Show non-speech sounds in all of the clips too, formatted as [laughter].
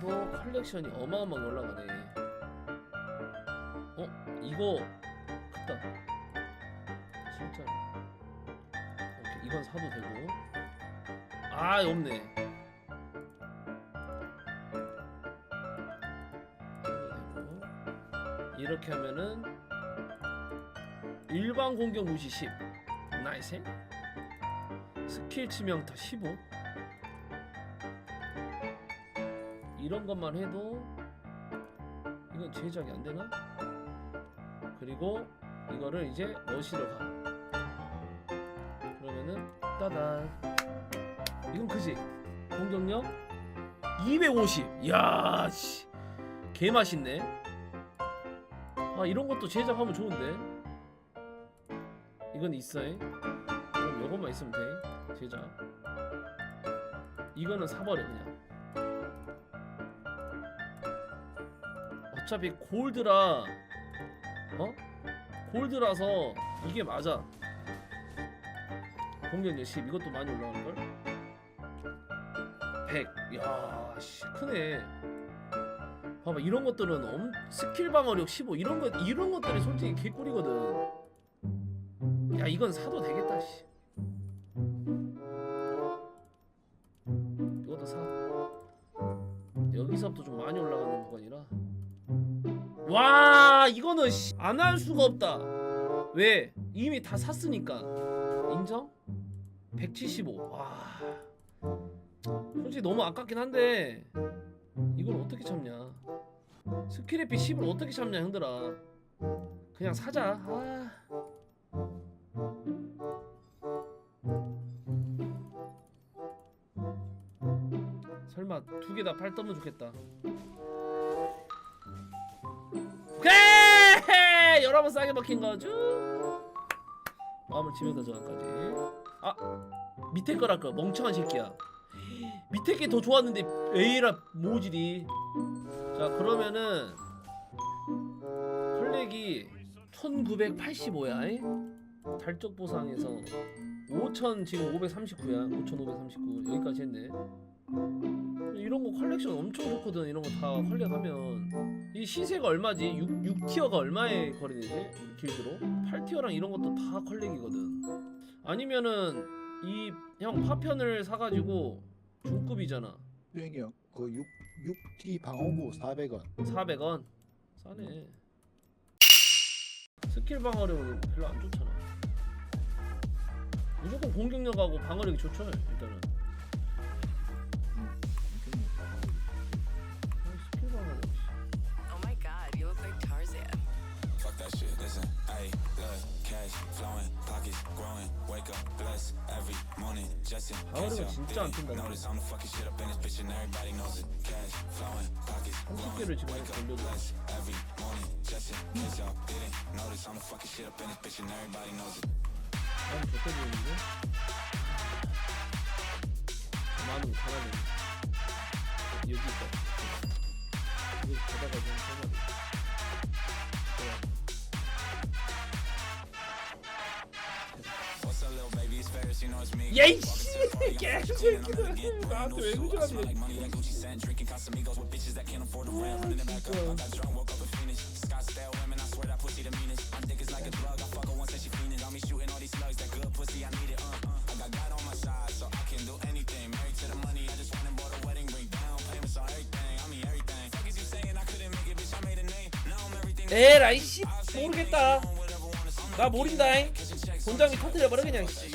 해도 컬렉션이 어마어마하게 올라가네. 어? 이거 크다. 진짜. 오케이, 이건 사도 되고. 아, 없네. 이렇게 하면은 일반 공격 무시 10. 나이스. 스킬 치명타 15. 이런 것만 해도 이건 제작이 안 되나? 그리고 이거를 이제 러시로 가. 그러면은 따단. 이건 그지? 공격력 250. 이야 씨. 개 맛있네. 아 이런 것도 제작하면 좋은데. 이건 있어요. 그럼 요것만 있으면 돼. 제작. 이거는 사버려 그냥. 어차피 골드라 어? 골드라서 이게 맞아. 공격력 10 이것도 많이 올라가는걸? 100 이야 씨 크네. 봐봐 이런 것들은 엄, 스킬 방어력 15 이런 것 이런 것들이 솔직히 개꿀이거든. 야 이건 사도 되겠다 씨. 이것도 사. 여기서부터 좀 많이 올라가는 구간이라 와 이거는 안 할 수가 없다. 왜? 이미 다 샀으니까. 인정? 175와. 솔직히 너무 아깝긴 한데 이걸 어떻게 참냐? 스킬 에피 10을 어떻게 참냐 형들아? 그냥 사자. 아. 설마 두 개 다 팔 떠면 좋겠다 오케이! 여러분 싸게 먹힌 거죠? 마음을 치면서 저항까지 아! 밑에 거랄 거 멍청한 새끼야 밑에 게 더 좋았는데 에이라 모질이 자 그러면은 컬렉이 1985야 달적 보상에서 5000 지금 539야 5539 여기까지 했네 이런 거 컬렉션 엄청 좋거든 이런 거 다 컬렉하면 이 시세가 얼마지? 6, 6티어가 얼마에 거래되지? 길드로? 8티어랑 이런 것도 다 컬렉이거든 아니면은 이 형 파편을 사가지고 중급이잖아 수행이요. 그 6, 6T 방어구 400원. 400원 싸네 스킬 방어력은 별로 안 좋잖아 무조건 공격력하고 방어력이 좋죠 일단은 flowing, pockets growing, wake up, bless every morning, just in all notice. I'm fucking shit up in this bitch and everybody knows it. Cash flowing, pockets growing, wake up, bless every morning, just in case didn't notice. I'm fucking shit up in this bitch and everybody knows it. 예이 씨 개새끼들. 나한테 왜 그러냐. Uh, uh. 에라이 씨 모르겠다 나 모른다잉 본장이 터트려버려 그냥 씨.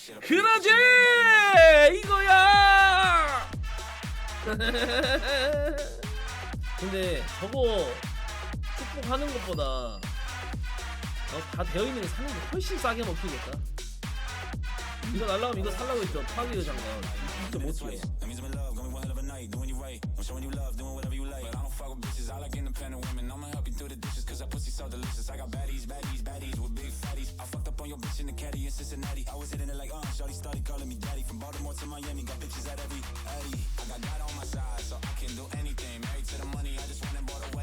Shit up in 그러지! 이거야! [laughs] 근데 저거 축복하는 것보다 어, 다 되어 있는 거 사는 게 훨씬 싸게 먹히겠다. 이거 날라가면 이거 살라고 했죠. 파괴의 장갑 Fuck them all twice. That means I love, gonna be one hell of a night, doing you right. I'm showing you love, doing whatever you like. But I don't fuck with bitches, I like independent women. I'ma help you through the dishes, cause that pussy so delicious. I got baddies, baddies, baddies with big fatties. I fucked up on your bitch in the caddy in Cincinnati. I was hitting it like, uh, Shorty started calling me daddy. From Baltimore to Miami, got bitches at every, hey. I got God on my side, so I can do anything. Married to the money, I just want it bought away.